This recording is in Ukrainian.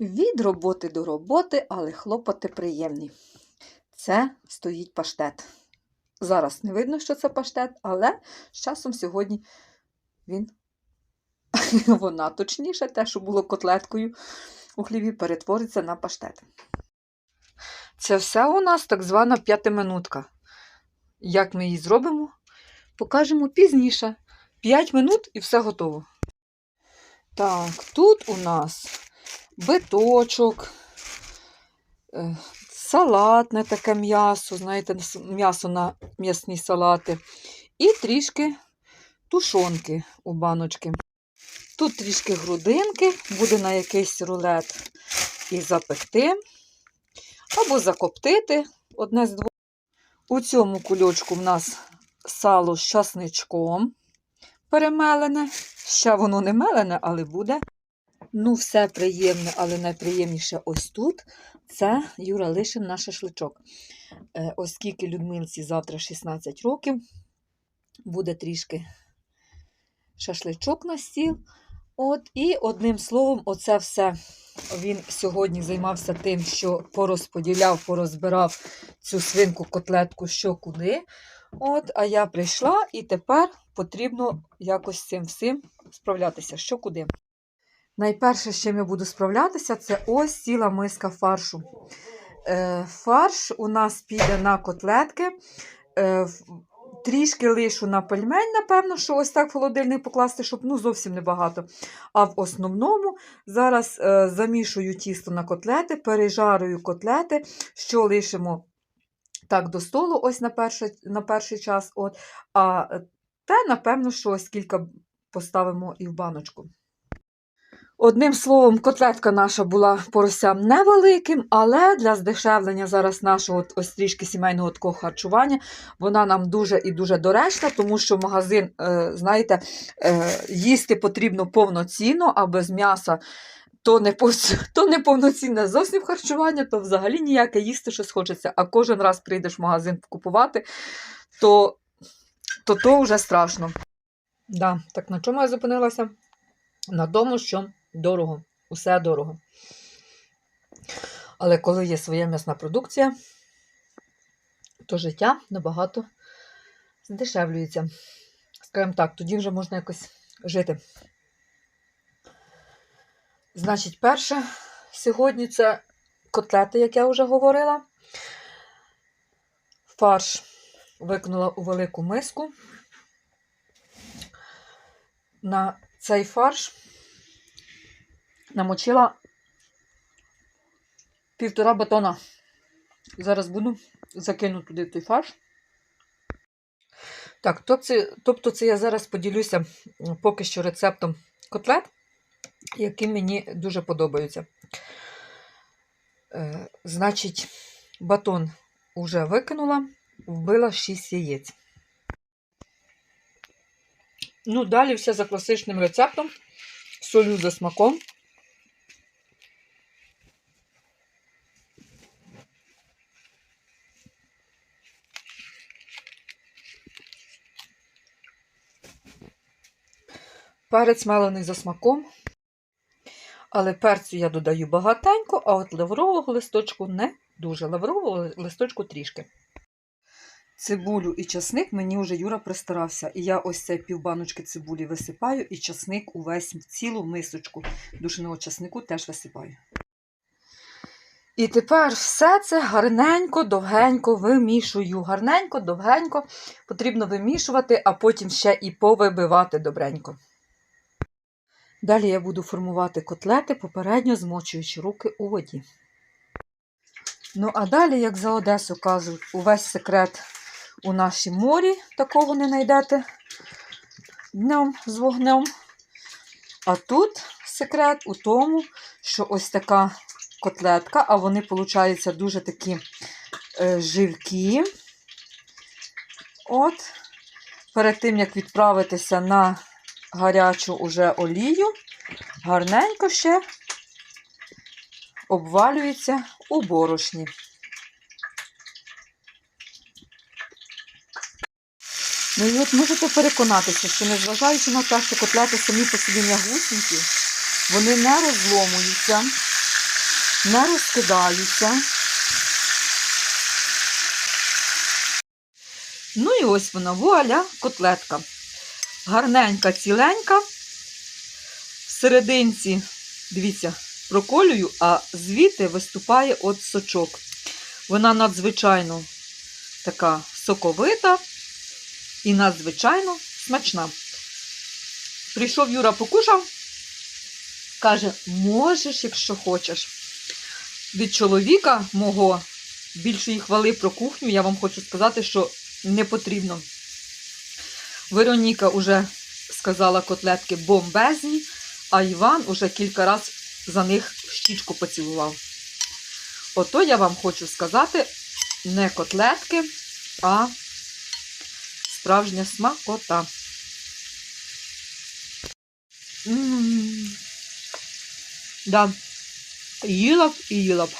Від роботи до роботи, але хлопоти приємні. Це стоїть паштет. Зараз не видно, що це паштет, але з часом сьогодні він, вона точніше, те, що було котлеткою у хліві, перетвориться на паштет. Це все у нас так звана п'ятиминутка. Як ми її зробимо, покажемо пізніше. 5 минут і все готово. Так, тут у нас биточок, е, салатне таке м'ясо, знаєте, м'ясо на м'ясні салати. І трішки тушонки у баночки. Тут трішки грудинки, буде на якийсь рулет і запекти, або закоптити одне з двох. У цьому кульочку в нас сало з часничком перемелене. Ще воно не мелене, але буде. Ну, все приємне, але найприємніше ось тут це Юра Лишин на шашличок. Е, Оскільки Людмилці завтра 16 років, буде трішки шашличок на стіл. От, і одним словом, оце все він сьогодні займався тим, що порозподіляв, порозбирав цю свинку, котлетку, що куди. От, а я прийшла і тепер потрібно якось з цим всім справлятися, що куди. Найперше, з чим я буду справлятися, це ось ціла миска фаршу. Е, фарш у нас піде на котлетки. Е, трішки лишу на пельмень, напевно, що ось так в холодильник покласти, щоб ну, зовсім небагато. А в основному зараз е, замішую тісто на котлети, пережарую котлети, що лишимо так до столу, ось на перший, на перший час. От, а те, напевно, що ось кілька поставимо і в баночку. Одним словом, котлетка наша була поросям невеликим, але для здешевлення зараз нашого ось трішки сімейного такого харчування вона нам дуже і дуже доречна, тому що магазин, е, знаєте, е, їсти потрібно повноцінно, а без м'яса то не, то не повноцінне зовсім харчування, то взагалі ніяке їсти щось хочеться. А кожен раз прийдеш в магазин купувати, то то, то вже страшно. Да, так на чому я зупинилася? На тому, що дорого, усе дорого. Але коли є своя м'ясна продукція, то життя набагато здешевлюється. Скажімо так, тоді вже можна якось жити. Значить, перше, сьогодні це котлети, як я вже говорила. Фарш викинула у велику миску. На цей фарш намочила півтора батона. Зараз буду закину туди той фарш. Так, тобто це я зараз поділюся поки що рецептом котлет, які мені дуже подобаються. Е, значить, батон уже викинула, вбила 6 яєць. Ну, далі все за класичним рецептом. Солю за смаком. Перець мелений за смаком. Але перцю я додаю багатенько, а от лаврового листочку не дуже. Лаврового листочку трішки. Цибулю і часник мені вже Юра пристарався. І я ось цей півбаночки цибулі висипаю, і часник увесь цілу мисочку душеного часнику теж висипаю. І тепер все це гарненько, довгенько вимішую. Гарненько, довгенько потрібно вимішувати, а потім ще і повибивати добренько. Далі я буду формувати котлети, попередньо змочуючи руки у воді. Ну, а далі, як за Одесу кажуть, увесь секрет у нашій морі, такого не знайдете днем з вогнем. А тут секрет у тому, що ось така котлетка, а вони, виходить, дуже такі е, живкі. От, перед тим, як відправитися на гарячу уже олію, гарненько ще обвалюється у борошні. Ну і от можете переконатися, що незважаючи на те, що котлети самі по собі м'ягусенькі, вони не розломуються. не розкидаються. Ну і ось вона, вуаля, котлетка. Гарненька, ціленька. Всерединці, дивіться, проколюю, а звідти виступає от сочок. Вона надзвичайно така соковита і надзвичайно смачна. Прийшов Юра, покушав, каже, можеш, якщо хочеш. Від чоловіка мого більшої хвали про кухню, я вам хочу сказати, що не потрібно. Вероніка вже сказала котлетки бомбезні, а Іван уже кілька разів за них щічку поцілував. Ото я вам хочу сказати не котлетки, а справжня смакота. М. Да. Їла б і їла б.